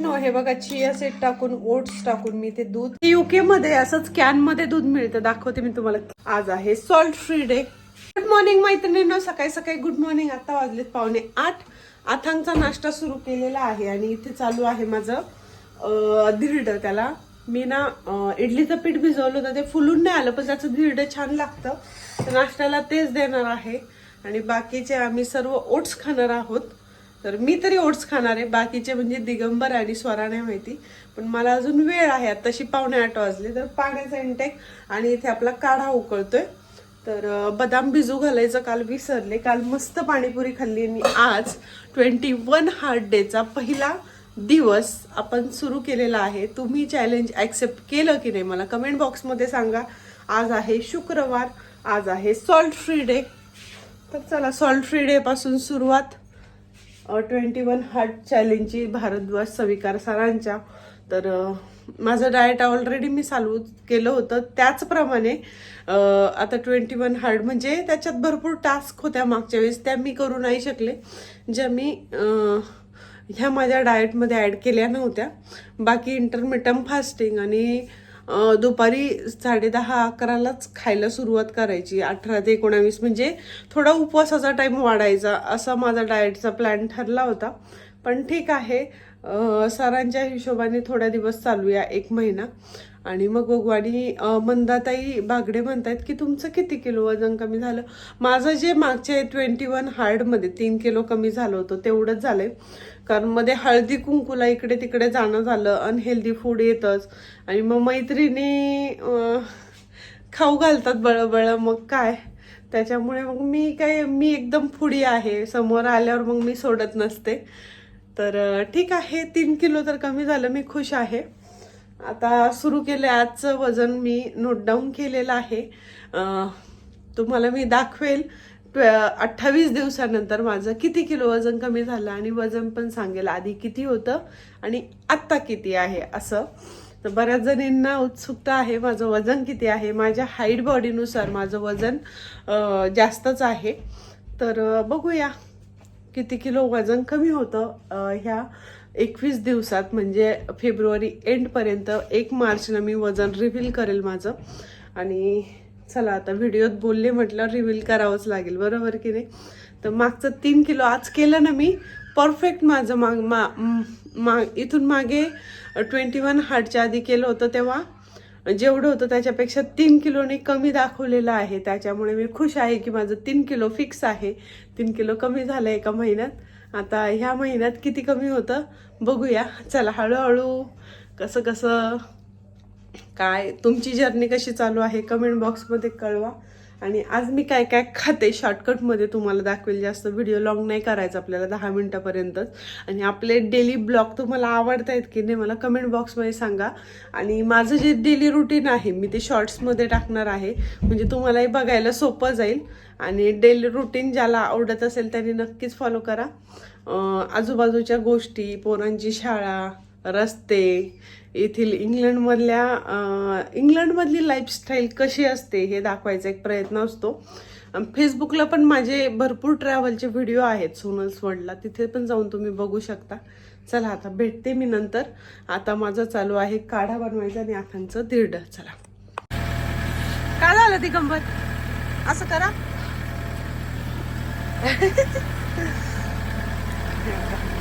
No हे बघा chia set टाकून ओट्स टाकून मी ते दूध युके मध्ये असंच कॅनमध्ये दूध मिळतं. दाखवते मी तुम्हाला. आज आहे salt free day good morning मैत्रिणींनो. सकाळी सकाळी गुड मॉर्निंग आता वाजलेत पावणे आठ. आथांचा नाश्ता सुरू केलेला आहे आणि इथे चालू आहे माझं धिरडं त्याला. मी ना इडलीचं पीठ भिजवलं होतं. ते फुलून नाही आलं पण त्याचं धिरडं छान लागतं. तर नाश्त्याला तेच देणार आहे. आणि बाकीचे आम्ही सर्व ओट्स खाणार आहोत. तर मी तरी ओट्स खाणार आहे. बाकीचे म्हणजे दिगंबर आणि स्वरा नाही माहिती. पण मला अजून वेळ आहे. तशी पावणे आठ वाजले. तर पाण्याचा इंटेक आणि इथे आपला काढा उकळतोय. तर बदाम भिजू घालायचं. काल विसरले. काल मस्त पाणीपुरी खाल्ली. आणि आज ट्वेंटी वन हार्ट डेचा पहिला दिवस आपण सुरू केलेला आहे. तुम्ही चॅलेंज ॲक्सेप्ट केलं की नाही मला कमेंट बॉक्समध्ये सांगा. आज आहे शुक्रवार. आज आहे सॉल्ट फ्री डे तर चला सॉल्ट फ्री डे पासून सुरुवात. ट्वेंटी वन हार्ट चॅलेंजची भारद्वाज सविकार सरांच्या. तर माझं डाएट ऑलरेडी मी चालू केलं होतं. त्याचप्रमाणे आता ट्वेंटी वन हार्ड म्हणजे त्याच्यात भरपूर टास्क होत्या मागच्या वेळेस. त्या मी करू नाही शकले. ज्या मी ह्या माझ्या डाएटमध्ये ॲड केल्या नव्हत्या. बाकी इंटरमिटम फास्टिंग आणि दुपारी साडे दहा अकरालाच खायला सुरुवात करायची. अठरा ते एकोणावीस म्हणजे थोडा उपवासाचा टाईम वाढायचा असा माझा डाएटचा प्लॅन ठरला होता. पण ठीक आहे. सरांच्या हिशोबाने थोड्या दिवस चालूया एक महिना. आणि मग बघू. आणि मंदाताई बागडे म्हणतायत की तुमचं किती किलो वजन कमी झालं? माझं जे मागच्या ट्वेंटी वन हार्डमध्ये तीन किलो कमी झालं होतं तेवढंच झालंय. कारण मध्ये हळदी कुंकूला इकडे तिकडे जाणं झालं अनहेल्दी फूड येतच. आणि मग मैत्रिणी खाऊ घालतात बळबळ मग काय? त्याच्यामुळे मग मी काय मी एकदम फुडी आहे. समोर आल्यावर मग मी सोडत नसते. तर ठीक आहे तीन किलो तर कमी झालं मी खुश आहे. आता सुरू केलं आजचं वजन मी नोट डाऊन केलेलं आहे. तुम्हाला मी दाखवेल अठ्ठावीस दिवसानंतर माझं किती किलो वजन कमी झालं आणि वजन पण सांगेल आधी किती होतं आणि आत्ता किती आहे असं. तर बऱ्याच जणींना उत्सुकता आहे माझं वजन किती आहे. माझ्या हाईट बॉडीनुसार माझं वजन जास्तच आहे. तर बघूया किती किलो वजन कमी होतं ह्या एकवीस दिवसात म्हणजे फेब्रुवारी एंडपर्यंत एक मार्चला मी वजन रिव्हील करेल माझं. आणि चला आता व्हिडिओत बोलले म्हटलं रिव्हील करावंच लागेल बरोबर की नाही? तर मागचं तीन किलो आज केलं ना मी परफेक्ट माझं माग मा मा इथून मागे ट्वेंटी वन हार्टच्या आधी केलं होतं तेव्हा. जेवढं होतं त्याच्यापेक्षा तीन किलोने कमी दाखवलेलं आहे त्याच्यामुळे मी खुश आहे की माझं तीन किलो फिक्स आहे. तीन किलो कमी झालं एका महिन्यात. आता ह्या महिन्यात किती कमी होतं बघूया. चला हळूहळू कसं कसं काय तुमची जर्नी कशी चालू आहे? कमेंट बॉक्समध्ये कळवा. आणि आज मी काय काय खाते शॉर्टकटमध्ये तुम्हाला दाखवेल. जास्त व्हिडिओ लॉंग नाही करायचा आपल्याला दहा मिनटापर्यंतच. आणि आपले डेली ब्लॉग तुम्हाला आवडत आहेत की नाही मला कमेंट बॉक्समध्ये सांगा. आणि माझं जे डेली रुटीन आहे मी ते शॉर्ट्समध्ये टाकणार आहे. म्हणजे तुम्हालाही बघायला सोपं जाईल. आणि डेली रुटीन ज्याला आवडत असेल त्यांनी नक्कीच फॉलो करा. आजूबाजूच्या गोष्टी पोरांची शाळा रस्ते येथील इंग्लंडमधल्या इंग्लंडमधली लाईफस्टाईल कशी असते हे दाखवायचा एक प्रयत्न असतो. फेसबुकला पण माझे भरपूर ट्रॅव्हलचे व्हिडिओ आहेत सोनल्स वर्ल्डला तिथे पण जाऊन तुम्ही बघू शकता. चला आता भेटते मी नंतर. आता माझं चालू आहे काढा बनवायचा आणि आखांचं दीर्ड. चला. काय झालं ती दिगंबर? असं करा.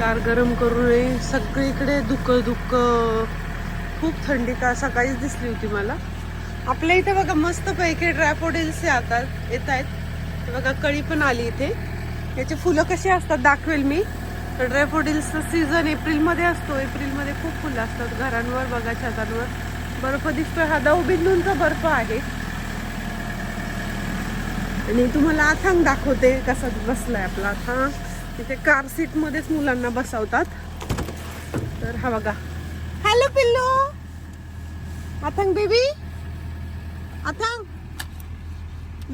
कार गरम करू नये. सगळीकडे दुःख दुःख खूप थंडी का सकाळीच दिसली होती मला. आपल्या इथे बघा मस्त पैकी ड्रॅफोडिल्स आता येत आहेत बघा कळी पण आली इथे. याचे फुलं कशी असतात दाखवेल मी. तर ड्रॅफोडिल्सचा सीझन एप्रिलमध्ये असतो. एप्रिलमध्ये खूप फुलं असतात घरांवर बघा छतांवर. बर्फ दिसतोय. हा दवबिंदूंचा बर्फ आहे. आणि तुम्हाला आथांग दाखवते कसा बसलाय आपला आथांग. तिथे कार सीट मध्येच मुलांना बसवतात. तर हा बघा. हॅलो पिल्लू. अथंग baby Athang.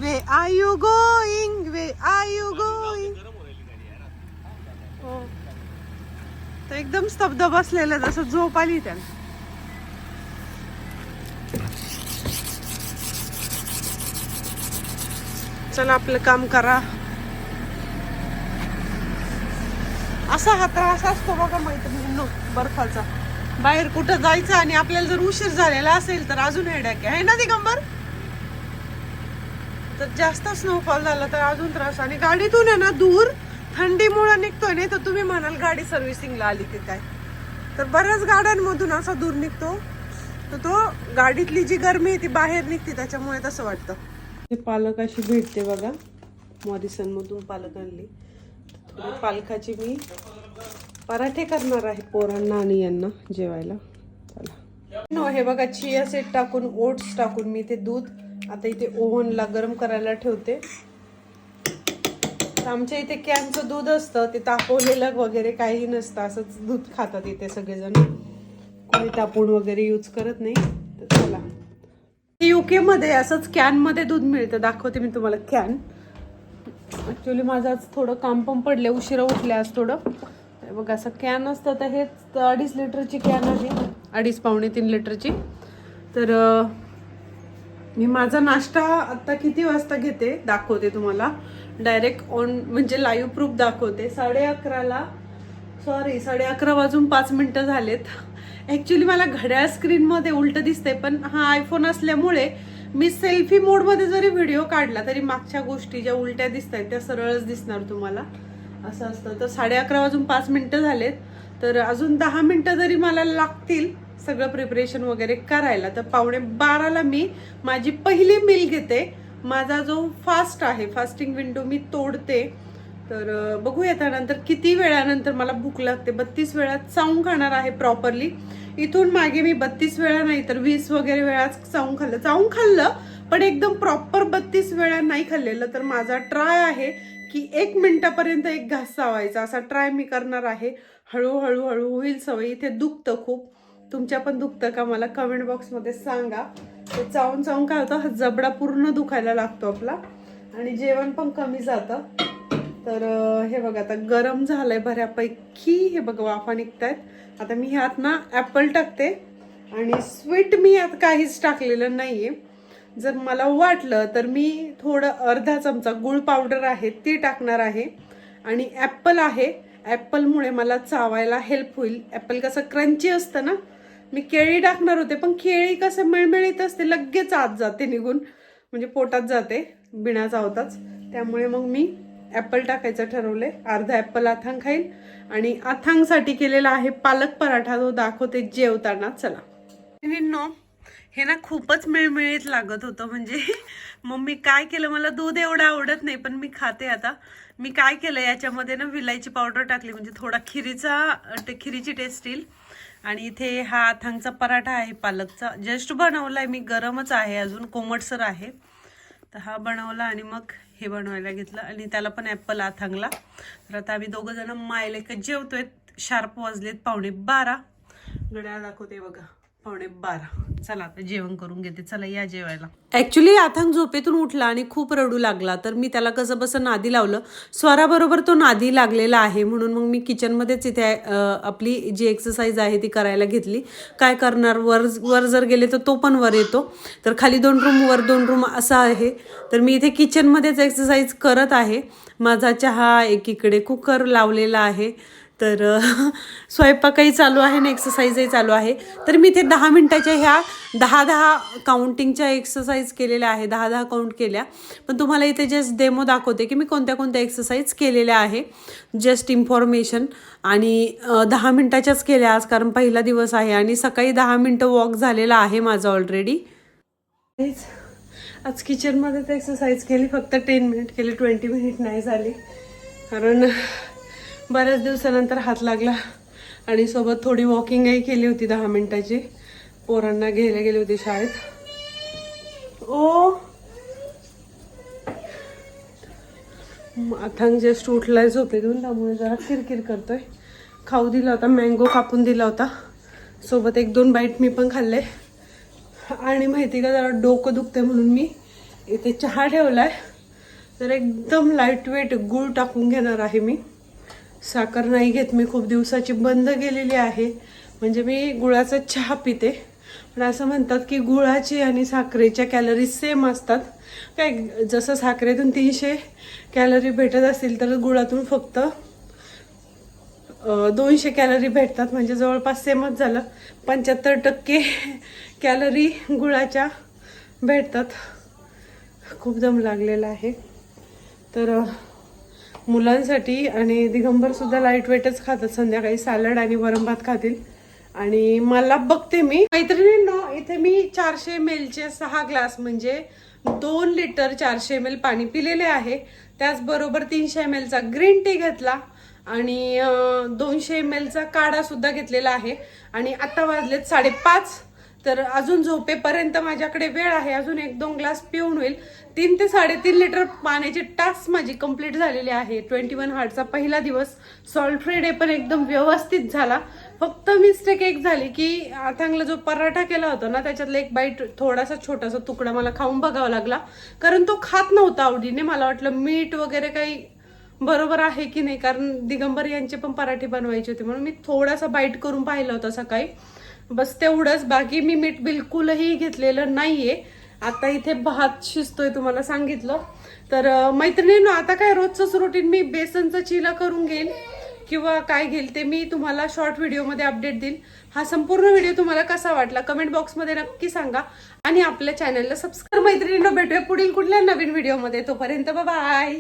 Where are you going where are you going हो तर एकदम स्तब्ध बसलेलं जसं झोप आली त्याला चला आपलं काम करा. असा हा त्रास असतो बघा मैत्रिणींनो बर्फाचा. बाहेर कुठं जायचं आणि आपल्याला जर उशीर झालेला असेल तर अजून हेडॅक आहे. ना दिगंबर? तर जास्त स्नोफॉल झाला तर अजून त्रास. आणि गाडीतून आहे ना दूर थंडीमुळे निघतोय नाही तर तुम्ही म्हणाल गाडी सर्व्हिसिंगला आली की काय? तर बऱ्याच गाड्यांमधून असा दूर निघतो. तर तो गाडीतली जी गरमी आहे ती बाहेर निघते त्याच्यामुळे तसं वाटतं. पालक अशी भेटते बघा. मॉरिसनमधून पालक आणली. पालकाची मी पराठे करणार आहे पोरांना आणि यांना जेवायला. चला. नो हे बघा चिया सेट टाकून ओट्स टाकून मी ते दूध आता इथे ओव्हनला गरम करायला ठेवते. तर आमच्या इथे कॅनचं दूध असतं ते तापवलेलं वगैरे काही नसतं असंच दूध खातात इथे सगळेजण. कोणी तापून वगैरे यूज करत नाही. तर चला. युके मध्ये असंच कॅनमध्ये दूध मिळतं. दाखवते मी तुम्हाला कॅन. ॲक्च्युली माझं आज थोडं काम पण पडले उशिरा उठले आज थोडं. बघा बघ असं कॅन असतं तर हेच अडीच लिटरची कॅन आहे. अडीच पावणे तीन लिटरची. तर मी माझा नाश्ता आत्ता किती वाजता घेते दाखवते तुम्हाला. डायरेक्ट ऑन म्हणजे लाईव्ह प्रूफ दाखवते. साडे अकराला सॉरी साडे अकरा वाजून पाच मिनटं झालेत. ॲक्च्युली मला घड्याळ स्क्रीनमध्ये उलटं दिसते पण हा आयफोन असल्यामुळे मी सेल्फी मोडमध्ये जरी व्हिडिओ काढला तरी मागच्या गोष्टी ज्या उलट्या दिसत आहेत त्या सरळच दिसणार तुम्हाला. असं असतं. तर साडे अकरा वाजून पाच मिनटं झालेत. तर अजून दहा मिनटं जरी मला लागतील सगळं प्रिपरेशन वगैरे करायला तर पावणे बाराला मी माझी पहिली मिल घेते. माझा जो फास्ट आहे फास्टिंग विंडो मी तोडते. तर बघूया त्यानंतर किती वेळानंतर मला भूक लागते. बत्तीस वेळा चावून खाणार आहे प्रॉपरली इथून मागे मी बत्तीस वेळा नाही तर वीस वगैरे वेळा चावून खाल्लं. चावून खाल्लं पण एकदम प्रॉपर बत्तीस वेळा नाही खाल्लेलं. तर माझा ट्राय आहे की एक मिनिटापर्यंत एक घास चावायचा. असा ट्राय मी करणार आहे. हळूहळू हळू होईल सवय. इथे दुखतं खूप. तुमच्या पण दुखतं का मला कमेंट बॉक्समध्ये सांगा. ते चावून चावून काय होतं हा जबडा पूर्ण दुखायला लागतो आपला. आणि जेवण पण कमी जातं. तर हे बघा आता गरम झालंय बऱ्यापैकी. हे बघा वाफा निघतायत. आता मी ह्यात ना ॲपल टाकते. आणि स्वीट मी यात काहीच टाकलेलं नाहीये. जर मला वाटलं तर मी थोडं अर्धा चमचा गुळ पावडर आहे ती टाकणार आहे. आणि ॲप्पल आहे. ॲप्पलमुळे मला चावायला हेल्प होईल. ॲपल कसं क्रंची असतं ना? मी केळी टाकणार होते पण केळी कसं मिळमिळीत असते लगेच आत जाते निघून. म्हणजे पोटात जाते बिना चावताच. त्यामुळे मग मी ॲपल टाकायचं ठरवले अर्धा ॲपल आथांग खाईल. आणि आथांगसाठी केलेला आहे पालक पराठा. तो दाखवते जेवताना. चला. नो हे ना खूपच मिळमिळीत लागत होतं. म्हणजे मग मी काय केलं? मला दूध एवढं आवडत नाही पण मी खाते आता. मी काय केलं? याच्यामध्ये ना विलायची पावडर टाकली. म्हणजे थोडा खिरीचा ते खिरीची टेस्ट येईल. आणि इथे हा आथांगचा पराठा आहे पालकचा. जस्ट आहे मी गरमच आहे. अजून कोमटसर आहे. तर हा बनवला आणि मग हे बनवायला घेतलं. आणि त्याला पण ॲपल आथांगला तर आता आम्ही दोघं जण मायले जेवतोय. शार्प वाजलेत पावणे बारा. घड्याळ दाखवते बघा. पावणे बारा. चला आता जेवण करून घेते. चला या जेवायला. ऍक्च्युली आथांग झोपेतून उठला आणि खूप रडू लागला. तर मी त्याला कसं बसं नादी लावलं. स्वराबरोबर तो नादी लागलेला आहे. म्हणून मग मी किचनमध्येच इथे आपली जी एक्सरसाइज आहे ती करायला घेतली. काय करणार? वर वर जर गेले तर तो पण वर येतो. तर खाली दोन रूम वर दोन रूम असा आहे. तर मी इथे किचनमध्येच एक्सरसाइज करत आहे. माझा चहा एकीकडे कुकर लावलेला आहे. तर स्वयंपाकही चालू आहे आणि एक्सरसाइजही चालू आहे. तर मी ते दहा मिनटाच्या ह्या दहा दहा काउंटिंगच्या एक्सरसाइज केलेल्या आहे. दहा दहा काउंट केल्या. पण तुम्हाला इथे जस्ट डेमो दाखवते की मी कोणत्या कोणत्या एक्सरसाइज केलेल्या आहे. जस्ट इन्फॉर्मेशन आणि दहा मिनटाच्याच केल्या आज कारण पहिला दिवस आहे आणि सकाळी दहा मिनटं वॉक झालेला आहे माझं ऑलरेडी आज किचनमध्ये तर एक्सरसाइज केली. फक्त टेन मिनिट केली. ट्वेंटी मिनिट नाही झाली. कारण बऱ्याच दिवसानंतर हात लागला. आणि सोबत थोडी वॉकिंगही केली होती दहा मिनिटाची. पोरांना घ्यायला गेली होती शाळेत. ओ! अथांग जस्ट उठलाय झोपेतून त्यामुळे जरा किरकिर करतोय. खाऊ दिला होता मँगो कापून दिला होता. सोबत एक दोन बाईट मी पण खाल्ले. आणि माहिती का जरा डोकं दुखते म्हणून मी इथे चहा ठेवलाय. तर एकदम लाइट वेट गूळ टाकून घेणार आहे मी. साखर नाही घेत. मी खूप दिवसाची बंद गेलेली आहे. म्हणजे मी गुळाचा चहा पिते. पण असं म्हणतात की गुळाची आणि साखरेच्या कॅलरीज सेम असतात. काय जसं साखरेतून तीनशे कॅलरी भेटत असतील तर गुळातून फक्त दोनशे कॅलरी भेटतात. म्हणजे जवळपास सेमच झालं. पंच्याहत्तर टक्के कॅलरी गुळाच्या भेटतात. खूप दम लागलेला आहे. तर मुलांसाठी आणि दिगंबर सुद्धा लाइट वेटच खातात संध्याकाळी. सॅलड आणि वरण भात खातील. आणि मला बघते मी. मैत्रिणींनो इथे मी चारशे एम सहा ग्लास म्हणजे दोन लिटर चारशे एम एल पाणी पिलेले आहे. त्याचबरोबर तीनशे एम ग्रीन टी घेतला आणि दोनशे एम चा काढा सुद्धा घेतलेला आहे. आणि आता वाजलेत साडेपाच. तर अजून झोपेपर्यंत माझ्याकडे वेळ आहे. अजून एक दोन ग्लास पिऊन होईल. तीन ते साडेतीन लिटर पाण्याची टास्क माझी कंप्लीट झालेली आहे. ट्वेंटी वन हार्टचा पहिला दिवस सॉल्ट फ्री डे पण एकदम व्यवस्थित झाला. फक्त मिस्टेक एक झाली की अथांगला जो पराठा केला होता ना त्याच्यातला एक बाईट थोडासा छोटासा तुकडा मला खाऊन बघावा लागला. कारण तो खात नव्हता आवडीने. मला वाटलं मीठ वगैरे काही बरोबर आहे की नाही? कारण दिगंबर यांचे पण पराठे बनवायचे होते. म्हणून मी थोडासा बाईट करून पाहिला होता सकाळी. बस तेवढंच. बाकी मी मीठ बिलकुलही घेतलेलं नाहीये. आता इथे भात शिजतोय तुम्हाला सांगितलं. तर अं, मैत्रिणींनो आता काय रोजचंच रुटीन मी बेसनचं चिला करून घेईन किंवा काय घेईल ते मी तुम्हाला शॉर्ट व्हिडिओमध्ये अपडेट देईन. हा संपूर्ण व्हिडिओ तुम्हाला कसा वाटला कमेंट बॉक्समध्ये नक्की सांगा. आणि आपल्या चॅनलला सबस्क्राईब मैत्रिणींना भेटूया पुढील कुठल्या नवीन व्हिडिओमध्ये तोपर्यंत बाय